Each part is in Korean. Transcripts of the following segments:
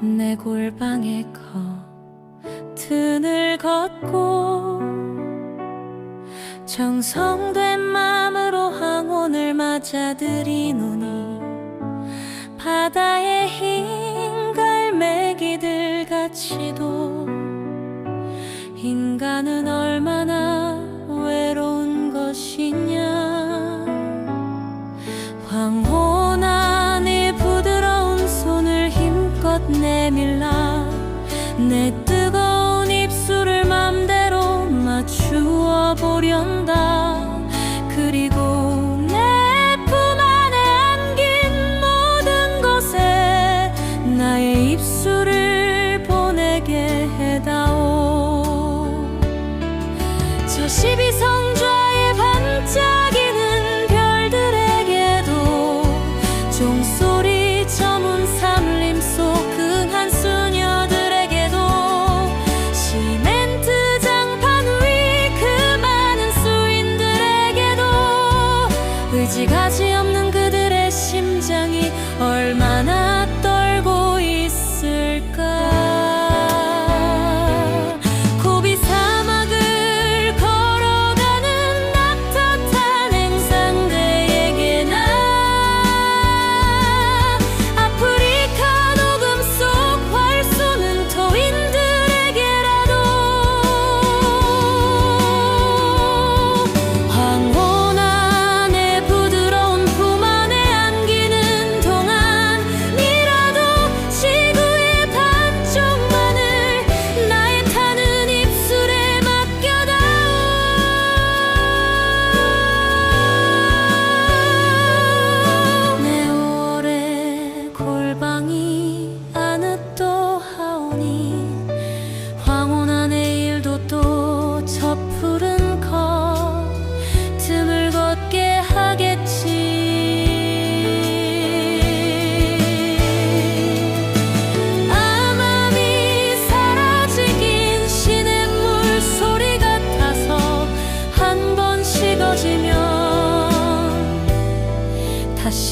내 골방에 커튼을 걷고 정성된 마음으로 항온을 맞아들이노니 바다의 흰 갈매기들 같이도 인간은 얼마 듯 내밀라. 내 뜨거운 입술을 맘대로 맞추어 보련다.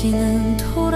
다시는 돌아